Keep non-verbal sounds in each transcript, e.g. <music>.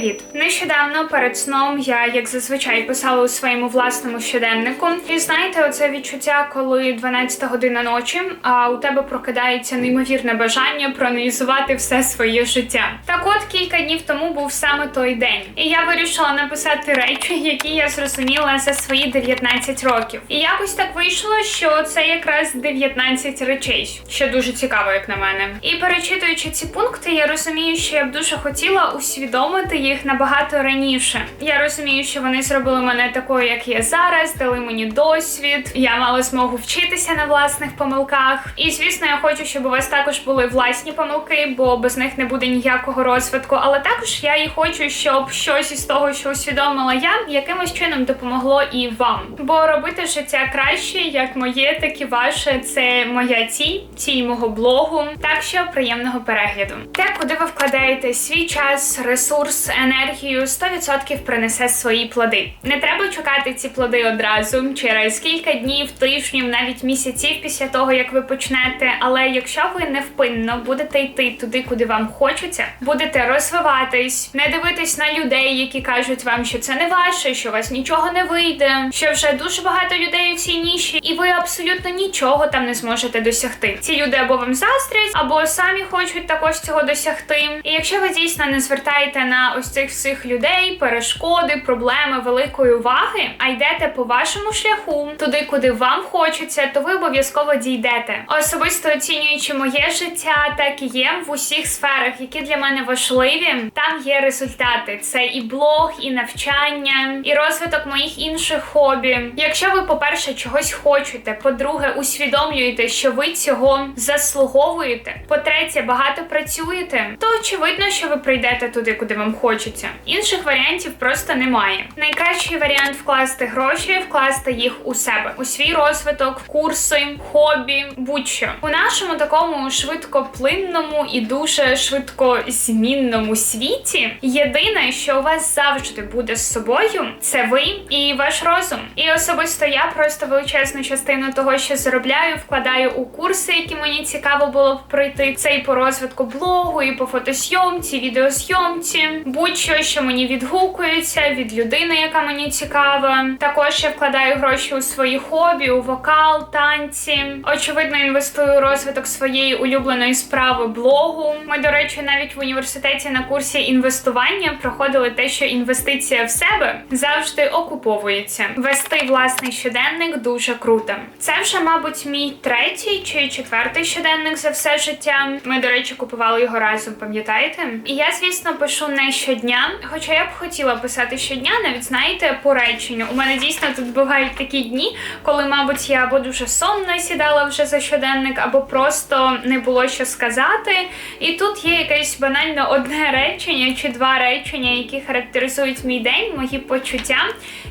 привіт! Нещодавно перед сном я, як зазвичай, писала у своєму власному щоденнику. І знаєте, оце відчуття, коли 12 година ночі, а у тебе прокидається неймовірне бажання проаналізувати все своє життя. Так от кілька днів тому був саме той день, і я вирішила написати речі, які я зрозуміла за свої 19 років. І якось так вийшло, що це якраз 19 речей, що дуже цікаво, як на мене. І перечитуючи ці пункти, я розумію, що я б дуже хотіла усвідомити їх набагато раніше. Я розумію, що вони зробили мене такою, як я зараз, дали мені досвід. Я мала змогу вчитися на власних помилках. І звісно, я хочу, щоб у вас також були власні помилки, бо без них не буде ніякого розвитку. Але також я і хочу, щоб щось із того, що усвідомила я, якимось чином допомогло і вам. Бо робити життя краще, як моє, так і ваше, це моя ціль, ціль мого блогу. Так що приємного перегляду. Те, куди ви вкладаєте свій час, ресурс, енергію, 100% принесе свої плоди. Не треба чекати ці плоди одразу через кілька днів, тижнів, навіть місяців після того, як ви почнете. Але якщо ви невпинно будете йти туди, куди вам хочеться, будете розвиватись, не дивитись на людей, які кажуть вам, що це не ваше, що у вас нічого не вийде, що вже дуже багато людей у цій ніші, і ви абсолютно нічого там не зможете досягти. Ці люди або вам заздрять, або самі хочуть також цього досягти. І якщо ви дійсно не звертаєте на ось цих всіх людей, перешкоди, проблеми великої уваги, а йдете по вашому шляху, туди, куди вам хочеться, то ви обов'язково дійдете. Особисто оцінюючи моє життя, так і є в усіх сферах, які для мене важливі. Там є результати. Це і блог, і навчання, і розвиток моїх інших хобі. Якщо ви, по-перше, чогось хочете, по-друге, усвідомлюєте, що ви цього заслуговуєте. По-третє, багато працюєте, то очевидно, що ви прийдете туди, куди вам хочеться. Інших варіантів просто немає. Найкращий варіант вкласти гроші, вкласти їх у себе, у свій розвиток, курси, хобі, будь-що у нашому такому швидкоплинному і дуже швидкозмінному світі. Єдине, що у вас завжди буде з собою, це ви і ваш розум. І особисто я просто величезну частину того, що заробляю, вкладаю у курси, які мені цікаво було б пройти. Це і по розвитку блогу, і по фотосйомці, відеосйомці, будь-що, що мені відгукується від людини, яка мені цікава. Також я вкладаю гроші у свої хобі, у вокал, танці. Очевидно, інвестую у розвиток своєї улюбленої справи блогу. Ми, до речі, навіть в університеті на курсі інвестування проходили те, що інвестиція в себе завжди окуповується. Вести власний щоденник дуже круто. Це вже, мабуть, мій третій чи четвертий щоденник за все життя. Ми, до речі, купували його разом, пам'ятаєте? І я, звісно, пишу не щодня, хоча я б хотіла писати щодня, навіть знаєте, по реченню. У мене дійсно тут бувають такі дні, коли, мабуть, я або дуже сонно сідала вже за щоденник, або просто не було що сказати. І тут є якесь банально одне речення чи два речення, які характеризують мій день, мої почуття.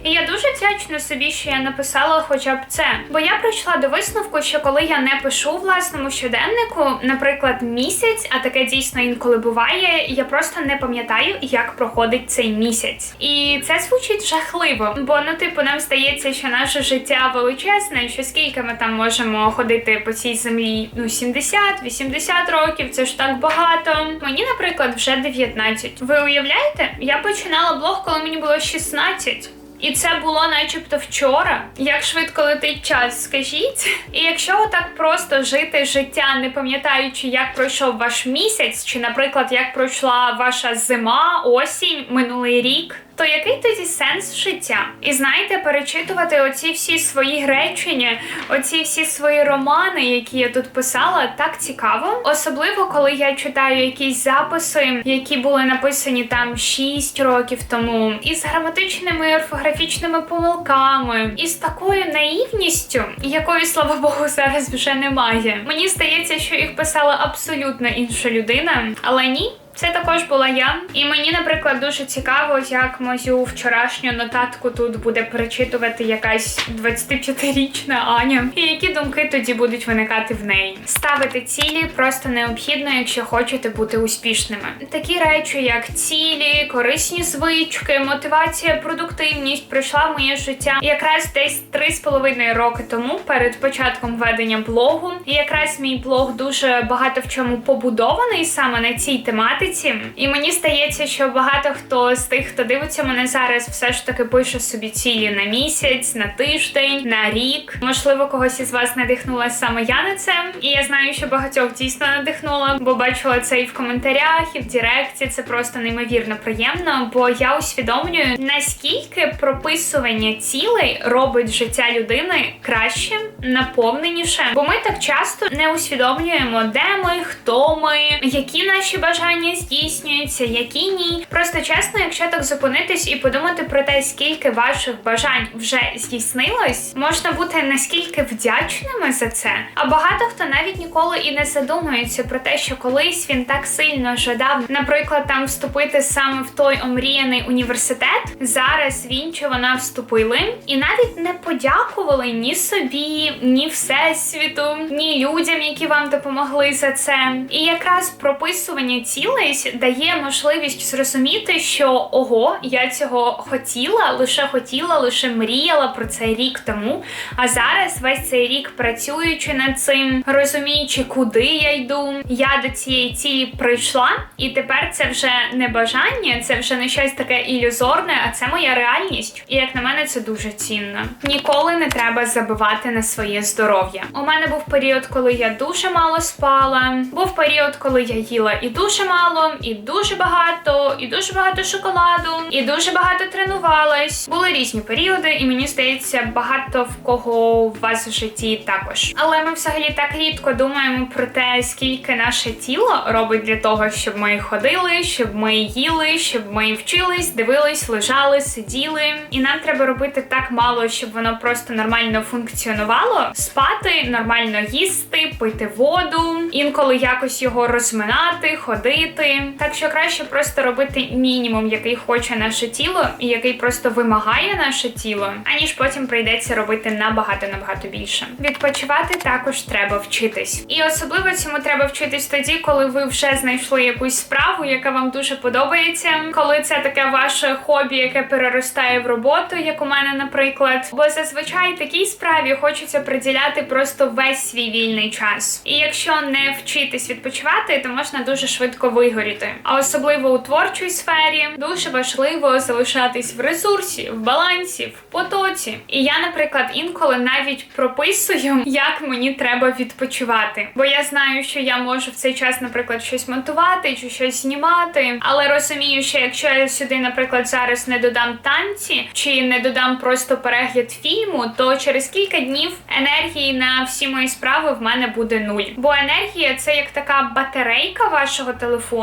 І я дуже вдячна собі, що я написала хоча б це. Бо я прийшла до висновку, що коли я не пишу власному щоденнику, наприклад, місяць, а таке дійсно інколи буває, я просто не пам'ятаю, як проходить цей місяць. І це звучить жахливо. Бо ну, типу, нам здається, що наше життя величезне, що скільки ми там можемо ходити по цій землі, ну 70-80 років, це ж так багато. Мені, наприклад, вже 19. Ви уявляєте? Я починала блог, коли мені було 16. І це було начебто вчора. Як швидко летить час, скажіть. І якщо отак просто жити життя, не пам'ятаючи, як пройшов ваш місяць, чи, наприклад, як пройшла ваша зима, осінь, минулий рік. То який тоді сенс життя? І знаєте, перечитувати оці всі свої речення, оці всі свої романи, які я тут писала, так цікаво. Особливо, коли я читаю якісь записи, які були написані там 6 років тому, із граматичними орфографічними помилками, і з такою наївністю, якої, слава Богу, зараз вже немає. Мені здається, що їх писала абсолютно інша людина, але ні. Це також була я, і мені, наприклад, дуже цікаво, як мою вчорашню нотатку тут буде перечитувати якась 25-річна Аня, і які думки тоді будуть виникати в неї. Ставити цілі просто необхідно, якщо хочете бути успішними. Такі речі, як цілі, корисні звички, мотивація, продуктивність прийшла в моє життя якраз десь 3,5 роки тому, перед початком ведення блогу. І якраз мій блог дуже багато в чому побудований саме на цій тематиці практиці. І мені здається, що багато хто з тих, хто дивиться мене зараз, все ж таки пише собі цілі на місяць, на тиждень, на рік. Можливо, когось із вас надихнула саме я на це. І я знаю, що багатьох дійсно надихнула, бо бачила це і в коментарях, і в Директі. Це просто неймовірно приємно, бо я усвідомлюю, наскільки прописування цілей робить життя людини кращим, наповненішим. Бо ми так часто не усвідомлюємо, де ми, хто ми, які наші бажання здійснюються, які ні. Просто чесно, якщо так зупинитись і подумати про те, скільки ваших бажань вже здійснилось, можна бути наскільки вдячними за це. А багато хто навіть ніколи і не задумується про те, що колись він так сильно жадав, наприклад, там вступити саме в той омріяний університет. Зараз він чи вона вступили і навіть не подякували ні собі, ні всесвіту, ні людям, які вам допомогли за це. І якраз прописування цілей дає можливість зрозуміти, що ого, я цього хотіла, лише хотіла, лише мріяла про це рік тому. А зараз весь цей рік працюючи над цим, розуміючи, куди я йду, я до цієї цілі прийшла, і тепер це вже не бажання, це вже не щось таке ілюзорне, а це моя реальність. І як на мене, це дуже цінно. Ніколи не треба забивати на своє здоров'я. У мене був період, коли я дуже мало спала. Був період, коли я їла і дуже мало, і дуже багато, і дуже багато шоколаду, і дуже багато тренувалась. Були різні періоди, і мені здається, багато в кого у вас в житті також. Але ми взагалі так рідко думаємо про те, скільки наше тіло робить для того, щоб ми ходили, щоб ми їли, щоб ми вчились, дивились, лежали, сиділи. І нам треба робити так мало, щоб воно просто нормально функціонувало, спати, нормально їсти, пити воду, інколи якось його розминати, ходити. Так що краще просто робити мінімум, який хоче наше тіло, і який просто вимагає наше тіло, аніж потім прийдеться робити набагато набагато більше. Відпочивати також треба вчитись, і особливо цьому треба вчитись тоді, коли ви вже знайшли якусь справу, яка вам дуже подобається, коли це таке ваше хобі, яке переростає в роботу, як у мене, наприклад. Бо зазвичай такій справі хочеться приділяти просто весь свій вільний час. І якщо не вчитись відпочивати, то можна дуже швидко вигоріти. А особливо у творчій сфері дуже важливо залишатись в ресурсі, в балансі, в потоці. І я, наприклад, інколи навіть прописую, як мені треба відпочивати. Бо я знаю, що я можу в цей час, наприклад, щось монтувати чи щось знімати, але розумію, що якщо я сюди, наприклад, зараз не додам танці чи не додам просто перегляд фільму, то через кілька днів енергії на всі мої справи в мене буде нуль. Бо енергія це як така батарейка вашого телефону,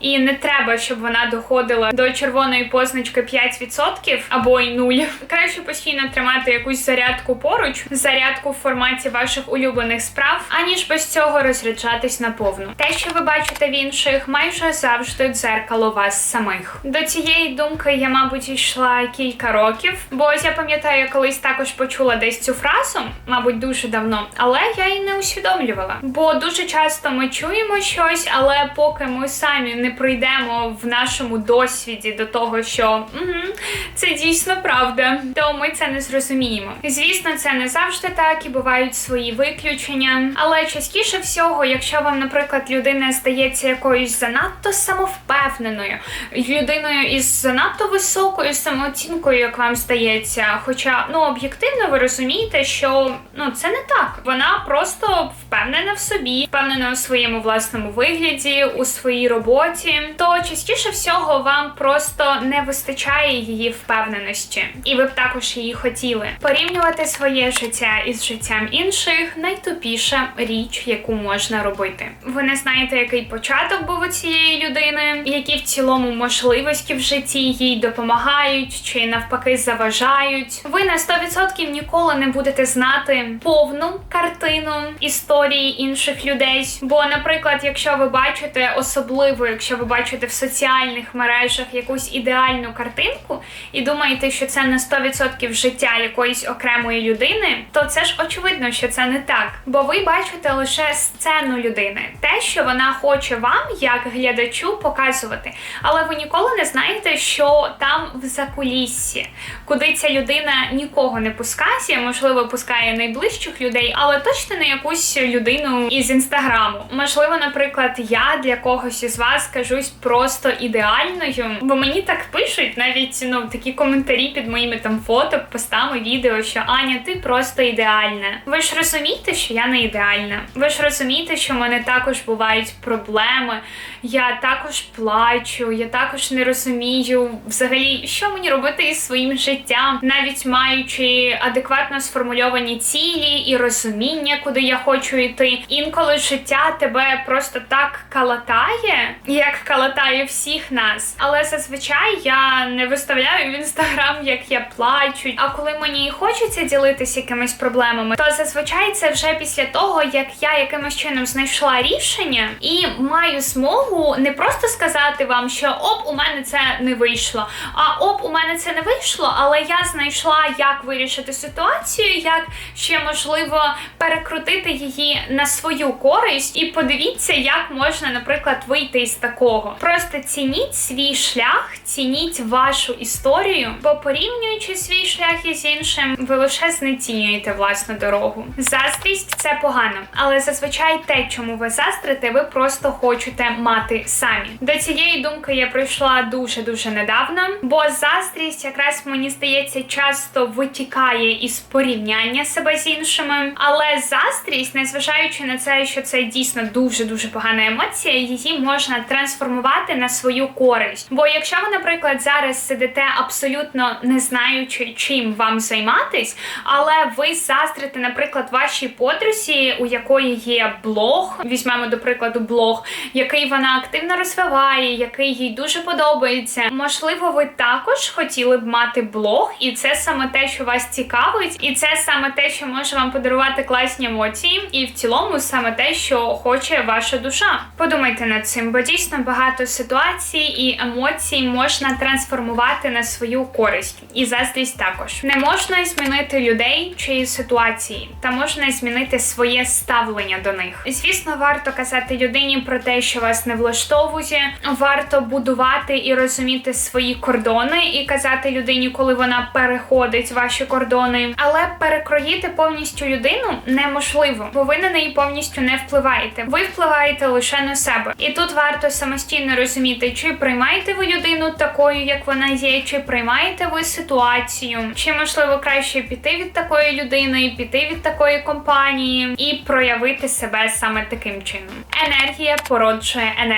і не треба, щоб вона доходила до червоної позначки 5% або й нуль. Краще постійно тримати якусь зарядку поруч, зарядку в форматі ваших улюблених справ, аніж без цього розряджатись наповну. Те, що ви бачите в інших, майже завжди дзеркало вас самих. До цієї думки я, мабуть, йшла кілька років, бо я пам'ятаю, я колись також почула десь цю фразу, мабуть, дуже давно, але я її не усвідомлювала. Бо дуже часто ми чуємо щось, але поки ми самі не прийдемо в нашому досвіді до того, що угу, це дійсно правда, то ми це не зрозуміємо. Звісно, це не завжди так і бувають свої виключення, але частіше всього, якщо вам, наприклад, людина здається якоюсь занадто самовпевненою, людиною із занадто високою самооцінкою, як вам здається, хоча ну об'єктивно ви розумієте, що ну це не так. Вона просто впевнена в собі, впевнена у своєму власному вигляді, у своїй роботі, то частіше всього вам просто не вистачає її впевненості, і ви б також її хотіли. Порівнювати своє життя із життям інших найтупіша річ, яку можна робити. Ви не знаєте, який початок був у цієї людини, які в цілому можливості в житті їй допомагають чи навпаки заважають. Ви на 100% ніколи не будете знати повну картину історії інших людей. Бо, наприклад, якщо ви бачите особливо, якщо ви бачите в соціальних мережах якусь ідеальну картинку і думаєте, що це на 100% життя якоїсь окремої людини, то це ж очевидно, що це не так. Бо ви бачите лише сцену людини, те, що вона хоче вам, як глядачу, показувати. Але ви ніколи не знаєте, що там в закуліссі, куди ця людина нікого не пускає, можливо, пускає найближчих людей, але точно не якусь людину із інстаграму. Можливо, наприклад, я для когось з вас кажусь просто ідеальною, бо мені так пишуть навіть ну такі коментарі під моїми там фото, постами, відео, що Аня, ти просто ідеальна. Ви ж розумієте, що я не ідеальна. Ви ж розумієте, що в мене також бувають проблеми. Я також плачу, я також не розумію взагалі, що мені робити із своїм життям, навіть маючи адекватно сформульовані цілі і розуміння, куди я хочу йти. Інколи життя тебе просто так калатає, як калатає всіх нас. Але зазвичай я не виставляю в інстаграм, як я плачу. А коли мені хочеться ділитися якимись проблемами, то зазвичай це вже після того, як я якимось чином знайшла рішення і маю змогу не просто сказати вам, що оп, у мене це не вийшло. А оп, у мене це не вийшло, але я знайшла, як вирішити ситуацію, як ще можливо перекрутити її на свою користь, і подивіться, як можна, наприклад, вийти із такого. Просто цініть свій шлях, цініть вашу історію, бо порівнюючи свій шлях із іншим, ви лише знецінюєте власну дорогу. Заздрість це погано, але зазвичай те, чому ви заздрите, ви просто хочете мати самі. До цієї думки я прийшла дуже дуже недавно, бо заздрість, якраз мені здається, часто витікає із порівняння себе з іншими. Але заздрість, незважаючи на це, що це дійсно дуже дуже погана емоція, її можна трансформувати на свою користь. Бо якщо ви, наприклад, зараз сидите абсолютно не знаючи, чим вам займатись, але ви заздрите, наприклад, вашій подрузі, у якої є блог, візьмемо до прикладу блог, який вона активно розвиває, який їй дуже подобається. Можливо, ви також хотіли б мати блог, і це саме те, що вас цікавить, і це саме те, що може вам подарувати класні емоції, і в цілому саме те, що хоче ваша душа. Подумайте над цим, бо дійсно багато ситуацій і емоцій можна трансформувати на свою користь, і заздрість також не можна змінити людей чи ситуації, та можна змінити своє ставлення до них. Звісно, варто казати людині про те, що вас не влаштовує. Варто будувати і розуміти свої кордони, і казати людині, коли вона переходить ваші кордони, але перекроїти повністю людину неможливо, бо ви на неї повністю не впливаєте. Ви впливаєте лише на себе, і тут варто самостійно розуміти, чи приймаєте ви людину такою, як вона є, чи приймаєте ви ситуацію, чи можливо краще піти від такої людини, піти від такої компанії і проявити себе саме таким чином. Енергія породжує енергію.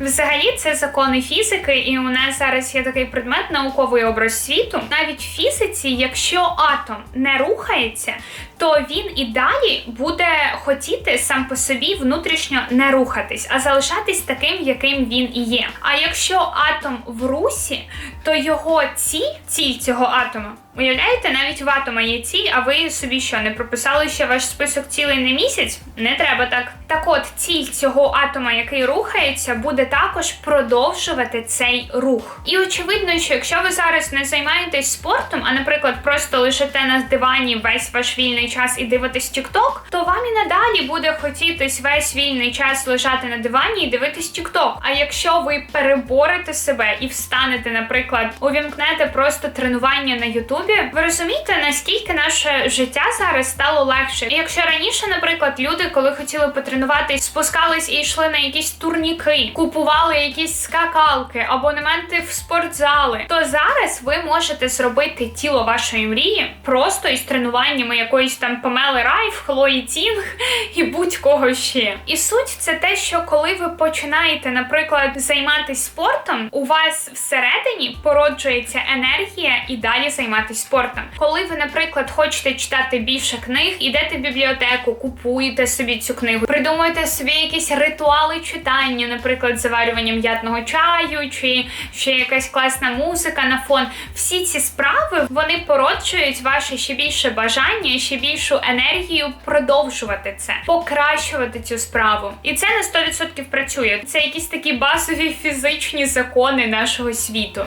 Взагалі, це закони фізики, і у нас зараз є такий предмет науковий образ світу. Навіть в фізиці, якщо атом не рухається, то він і далі буде хотіти сам по собі внутрішньо не рухатись, а залишатись таким, яким він і є. А якщо атом в русі, то його ціль, ціль цього атома. Уявляєте, навіть в атома є ціль, а ви собі що не прописали ще ваш список цілей на місяць? Не треба так. Так от, ціль цього атома, який рухається, буде також продовжувати цей рух. І очевидно, що якщо ви зараз не займаєтесь спортом, а, наприклад, просто лежите на дивані весь ваш вільний час і дивитесь TikTok, то вам і надалі буде хотітись весь вільний час лежати на дивані і дивитись TikTok. А якщо ви переборете себе і встанете, наприклад, увімкнете просто тренування на Ютубі, ви розумієте, наскільки наше життя зараз стало легше. І якщо раніше, наприклад, люди, коли хотіли потренуватись, спускались і йшли на якісь турніки, купували якісь скакалки, абонементи в спортзали, то зараз ви можете зробити тіло вашої мрії просто із тренуваннями якоїсь там Памели Райф, Хлої Тінг <laughs> і будь-кого ще. І суть це те, що коли ви починаєте, наприклад, займатися спортом, у вас всередині породжується енергія і далі займатися спортом. Коли ви, наприклад, хочете читати більше книг, ідете в бібліотеку, купуєте собі цю книгу, придумуєте собі якісь ритуали читання, наприклад, заварювання м'ятного чаю, чи ще якась класна музика на фон. Всі ці справи вони породжують ваше ще більше бажання, ще більшу енергію продовжувати це, покращувати цю справу. І це на 100% працює. Це якісь такі базові фізичні закони нашого світу.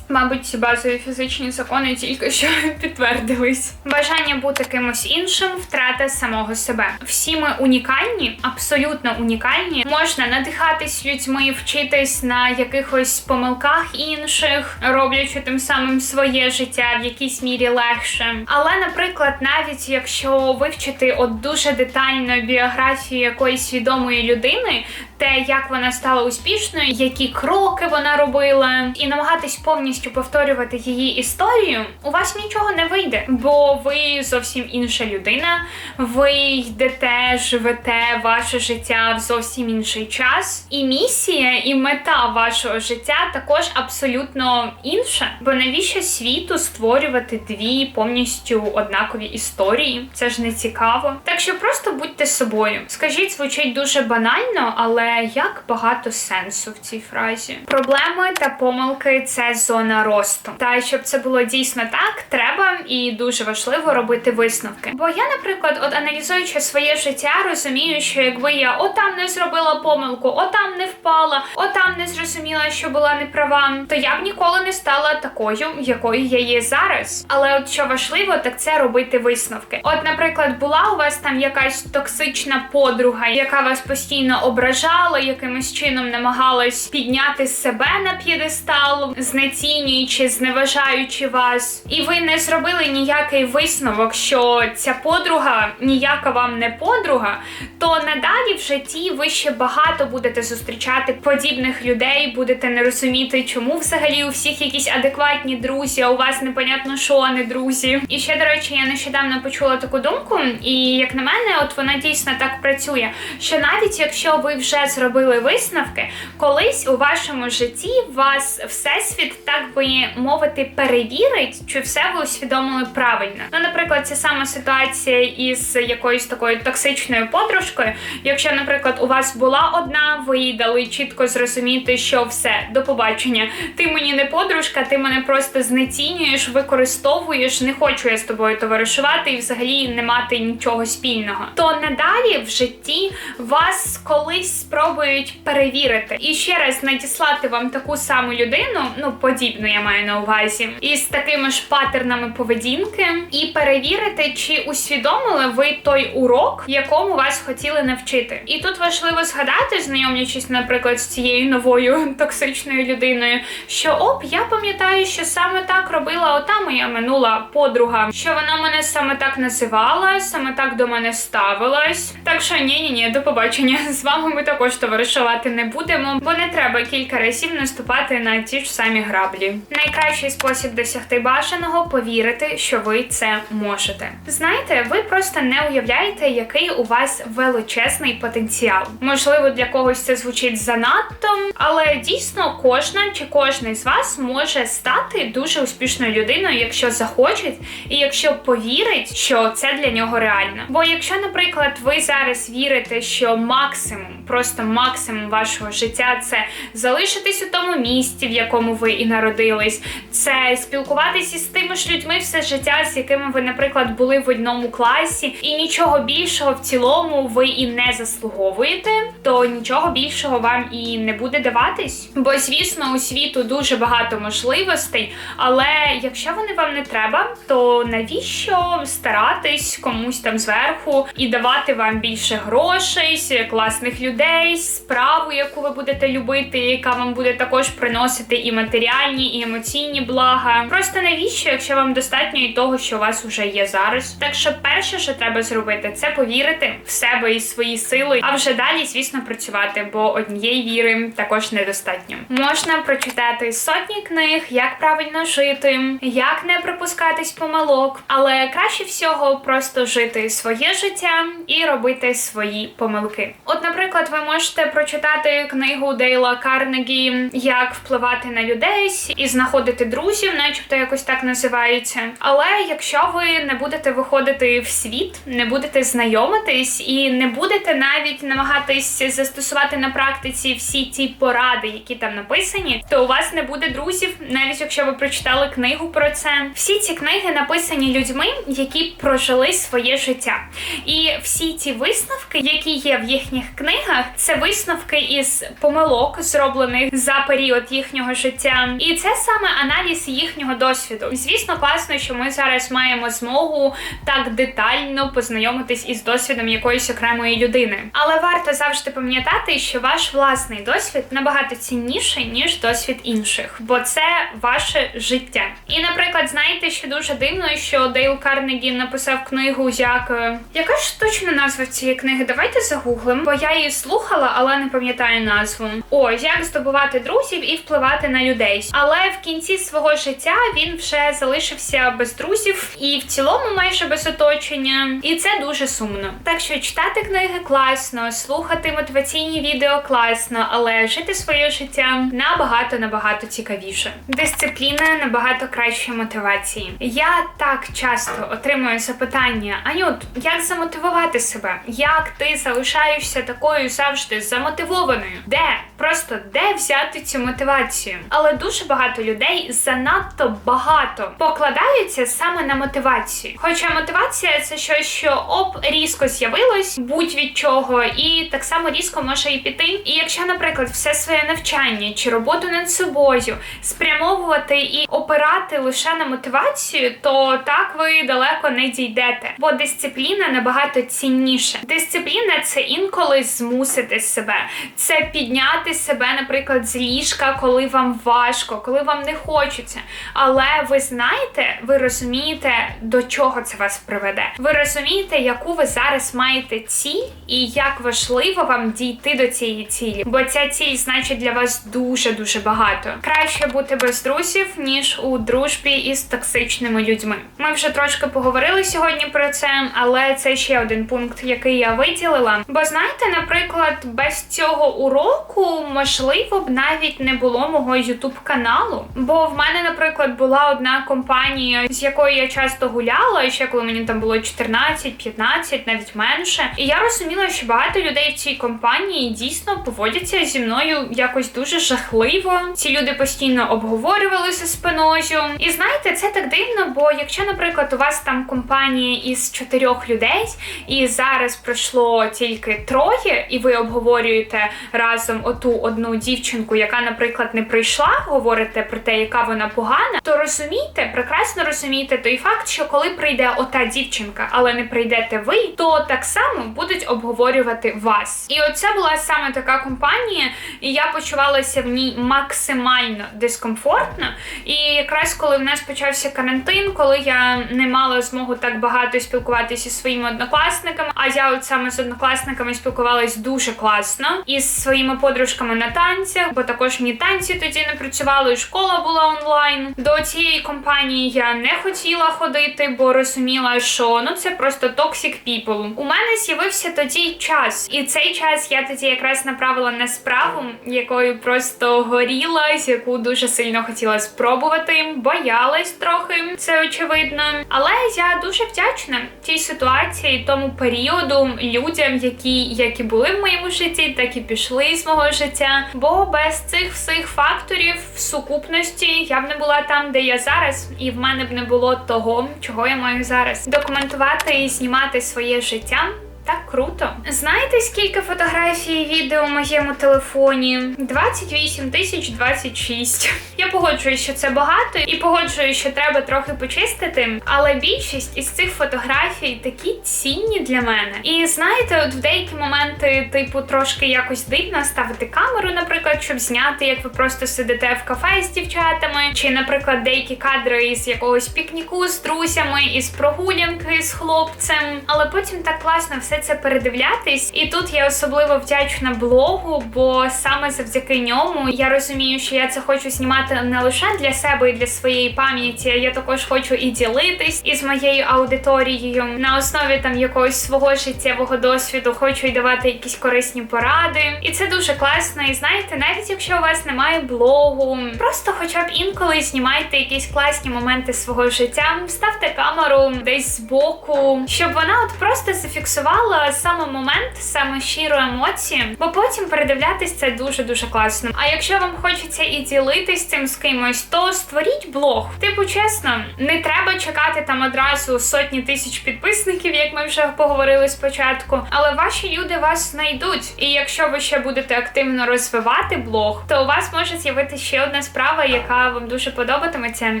Мабуть, базові фізичні закони тільки що <laughs> підтвердились. Бажання бути кимось іншим, втрата самого себе. Всі ми унікальні, абсолютно унікальні. Можна надихатись людьми, вчитись на якихось помилках інших, роблячи тим самим своє життя в якійсь мірі легше. Але, наприклад, навіть якщо вивчити от дуже детально біографію якоїсь відомої людини, те, як вона стала успішною, які кроки вона робила, і намагатись повністю повторювати її історію, у вас нічого не вийде, бо ви зовсім інша людина. Ви йдете, живете ваше життя в зовсім інший час, і місія, і мета вашого життя також абсолютно інша. Бо навіщо світу створювати дві повністю однакові історії? Це ж не цікаво. Так що просто будьте собою. Скажіть, звучить дуже банально, але як багато сенсу в цій фразі. Проблеми та помилки це зона росту. Та щоб це було дійсно так, треба і дуже важливо робити висновки. Бо я, наприклад, от аналізуючи своє життя, розумію, що якби я отам не зробила помилку, отам не впала, отам не зрозуміла, що була неправа, то я б ніколи не стала такою, якою я є зараз. Але от що важливо, так це робити висновки. От, наприклад, була у вас там якась токсична подруга, яка вас постійно ображала, якимось чином намагалась підняти себе на п'єдестал, знецінюючи, зневажаючи вас, і ви не зробили ніякий висновок, що ця подруга ніяка вам не подруга, то надалі в житті ви ще багато будете зустрічати подібних людей, будете не розуміти, чому взагалі у всіх якісь адекватні друзі, а у вас непонятно, що не друзі. І ще, до речі, я нещодавно почула таку думку, і як на мене, от вона дійсно так працює. Що навіть якщо ви вже зробили висновки, колись у вашому житті вас всесвіт, так би мовити, перевірить, чи все ви усвідомили правильно. Ну, наприклад, ця сама ситуація із якоюсь такою токсичною подружкою. Якщо, наприклад, у вас була одна, ви їй дали чітко зрозуміти, що все, до побачення. Ти мені не подружка, ти мене просто знецінюєш, використовуєш, не хочу я з тобою товаришувати і взагалі не мати нічого спільного. То надалі в житті вас колись спробують перевірити і ще раз надіслати вам таку саму людину, ну подібну я маю на увазі, із такими ж паттернами поведінки, і перевірити, чи усвідомили ви той урок, якому вас хотіли навчити. І тут важливо згадати, знайомлячись, наприклад, з цією новою токсичною людиною, що оп, я пам'ятаю, що саме так робила ота моя минула подруга, що вона мене саме так називала, саме так до мене ставилась. Так що ні, ні, ні, до побачення. З вами ми також товаришувати не будемо, бо не треба кілька разів наступати на ті ж самі граблі. Найкращий спосіб досягти бажаного повірити, що ви це можете. Знаєте, ви просто не уявляєте, який у вас величезний потенціал. Можливо, для когось це звучить занадто, але дійсно кожна чи кожний з вас може стати дуже успішною людиною, якщо захоче, і якщо повірить, що це для нього реально. Бо якщо, наприклад, ви зараз вірите, що максимум, просто максимум вашого життя це залишитись у тому місті, в якому ви і народились, це спілкуватися з тими ж людьми все життя, з якими ви, наприклад, були в одному класі, і нічого більшого в цілому ви і не заслуговуєте, то нічого більшого вам і не буде даватись. Бо, звісно, у світу дуже багато можливостей, але якщо вони вам не треба, то навіщо старатись комусь там зверху і давати вам більше грошей, класних людей, справу, яку ви будете любити, яка вам буде також приносити і матеріальні, і емоційні блага. Просто навіщо, якщо вам достатньо і того, що у вас вже є зараз. Так що перше, що треба зробити, це повірити в себе і свої сили, а вже далі, звісно, працювати, бо однієї віри також недостатньо. Можна прочитати сотні книг, як правильно жити, як не припускатись помилок, але краще всього просто жити своє життя і робити свої помилки. От, наприклад, ви можете прочитати книгу Дейла Карнегі Як впливати на людей і знаходити друзів, начебто якось так називається. Але якщо ви не будете виходити в світ, не будете знайомитись і не будете навіть намагатись застосувати на практиці всі ті поради, які там написані, то у вас не буде друзів, навіть якщо ви прочитали книгу про це. Всі ці книги написані людьми, які прожили своє життя. І всі ці висновки, які є в їхніх книгах, це висновки із помилок, зроблених за період їхнього життя, І це саме аналіз їхнього досвіду. Звісно, класно, що ми зараз маємо змогу так детально познайомитись із досвідом якоїсь окремої людини. Але варто завжди пам'ятати, що ваш власний досвід набагато цінніший ніж досвід інших, бо це ваше життя. І, наприклад, знаєте, що дуже дивно, що Дейл Карнегі написав книгу як е, яка ж точно назва цієї книги? Давайте загуглимо, бо я її слухала, але не пам'ятаю назву. О, як здобувати друзів і впливати на людей. Але в кінці свого життя він вже залишився без друзів і в цілому майже без оточення. І це дуже сумно. Так що читати книги класно, слухати мотиваційні відео класно, але жити своє життя набагато набагато цікавіше. Дисципліна набагато краще мотивації. Я так часто отримую запитання: Анют, як замотивувати себе? Як ти залишаєшся такою завжди замотивованою? Де? Просто де взяти цю мотивацію? Але дуже багато людей занадто багато покладаються саме на мотивацію. Хоча мотивація це щось, що оп, різко з'явилось, будь від чого, і так само різко може і піти. І якщо, наприклад, все своє навчання чи роботу над собою спрямовувати і опирати лише на мотивацію, то так ви далеко не дійдете. Бо дисципліна набагато цінніша. Дисципліна це інколи змусити себе, це підняти себе, наприклад, з ліжка, коли вам важко, коли вам не хочеться. Але ви знаєте, ви розумієте, до чого це вас приведе. Ви розумієте, яку ви зараз маєте ціль, і як важливо вам дійти до цієї цілі. Бо ця ціль значить для вас дуже дуже багато. Краще бути без друзів, ніж у дружбі із токсичними людьми. Ми вже трошки поговорили сьогодні про це, але це ще один пункт, який я виділила. Бо знаєте, наприклад, без цього уроку можливо б навіть не було мого ютуб каналу. Бо в мене, наприклад, була одна компанія, з якою я часто гуляла, ще коли мені там було 14, 15, навіть менше. І я розуміла, що багато людей в цій компанії дійсно поводяться зі мною якось дуже жахливо. Ці люди постійно обговорювали за спиною. І знаєте, це так дивно, бо якщо, наприклад, у вас там компанія із чотирьох людей, і зараз пройшло тільки троє, і ви обговорюєте разом оту одну дівчинку, яка, наприклад, не прийшла, говорите про те, яка вона погана, то розумієте, прекрасно розумієте той факт, що коли прийде ота дівчинка, але не прийдете ви, то так само будуть обговорювати вас. І оце була саме така компанія, і я почувалася в ній максимально дискомфортно. І якраз коли в нас почався карантин, коли я не мала змогу так багато спілкуватися зі своїми однокласниками, а я от саме з однокласниками спілкувалась дуже класно і з своїми подружками на танцях, бо також мені танці тоді не працювали, і школа була онлайн. До цієї компанії я не хотіла ходити, бо розуміла, що ну це просто toxic people. У мене з'явився тоді час, і цей час я тоді якраз направила на справу, якою просто горіла, з яку дуже сильно хотіла спробувати, боялась трохи, це очевидно. Але я дуже вдячна цій ситуації, тому періоду, людям, які як і були в моєму житті, так і пішли з мого життя. Бо без цих всіх факторів сукупності я б не була там, де я зараз, і в мене б не було того, чого я маю зараз. Документувати і знімати своє життя. Так круто. Знаєте, скільки фотографій і відео в моєму телефоні? 28 тисяч 26. Я погоджуюсь, що це багато, і погоджуюсь, що треба трохи почистити. Але більшість із цих фотографій такі цінні для мене. І знаєте, от в деякі моменти, типу, трошки якось дивно ставити камеру, наприклад, щоб зняти, як ви просто сидите в кафе з дівчатами, чи, наприклад, деякі кадри із якогось пікніку з друзями, із прогулянки з хлопцем. Але потім так класно все це передивлятись. І тут я особливо вдячна блогу, бо саме завдяки ньому я розумію, що я це хочу знімати не лише для себе і для своєї пам'яті, я також хочу і ділитись із моєю аудиторією на основі там якогось свого життєвого досвіду. Хочу й давати якісь корисні поради. І це дуже класно. І знаєте, навіть якщо у вас немає блогу, просто хоча б інколи знімайте якісь класні моменти свого життя, ставте камеру десь збоку, щоб вона от просто зафіксувала відчувала саме момент, саме щиру емоції, бо потім передивлятись це дуже дуже класно. А якщо вам хочеться і ділитись цим з кимось, то створіть блог. Типу, чесно, не треба чекати там одразу сотні тисяч підписників, як ми вже поговорили спочатку. Але ваші люди вас знайдуть. І якщо ви ще будете активно розвивати блог, то у вас може з'явитися ще одна справа, яка вам дуже подобатиметься,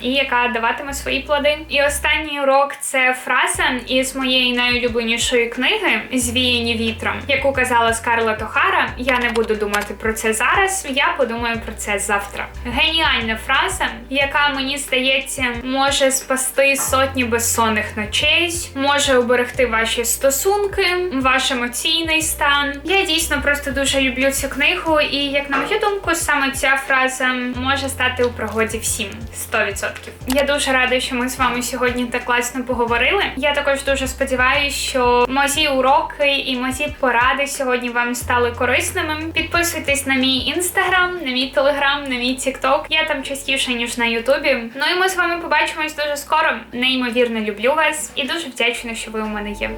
і яка даватиме свої плоди. І останній урок це фраза із моєї найулюбленішої книги Звіяні вітром, яку казала Скарлет Охара. Я не буду думати про це зараз. Я подумаю про це завтра. Геніальна фраза, яка мені здається може спасти сотні безсонних ночей, може уберегти ваші стосунки, ваш емоційний стан. Я дійсно просто дуже люблю цю книгу, і як на мою думку, саме ця фраза може стати у пригоді всім 100%. Я дуже рада, що ми з вами сьогодні так класно поговорили. Я також дуже сподіваюся, що мої уроки і мої поради сьогодні вам стали корисними. Підписуйтесь на мій інстаграм, на мій телеграм, на мій тікток. Я там частіше ніж на Ютубі. Ну і ми з вами побачимось дуже скоро. Неймовірно люблю вас і дуже вдячна, що ви у мене є.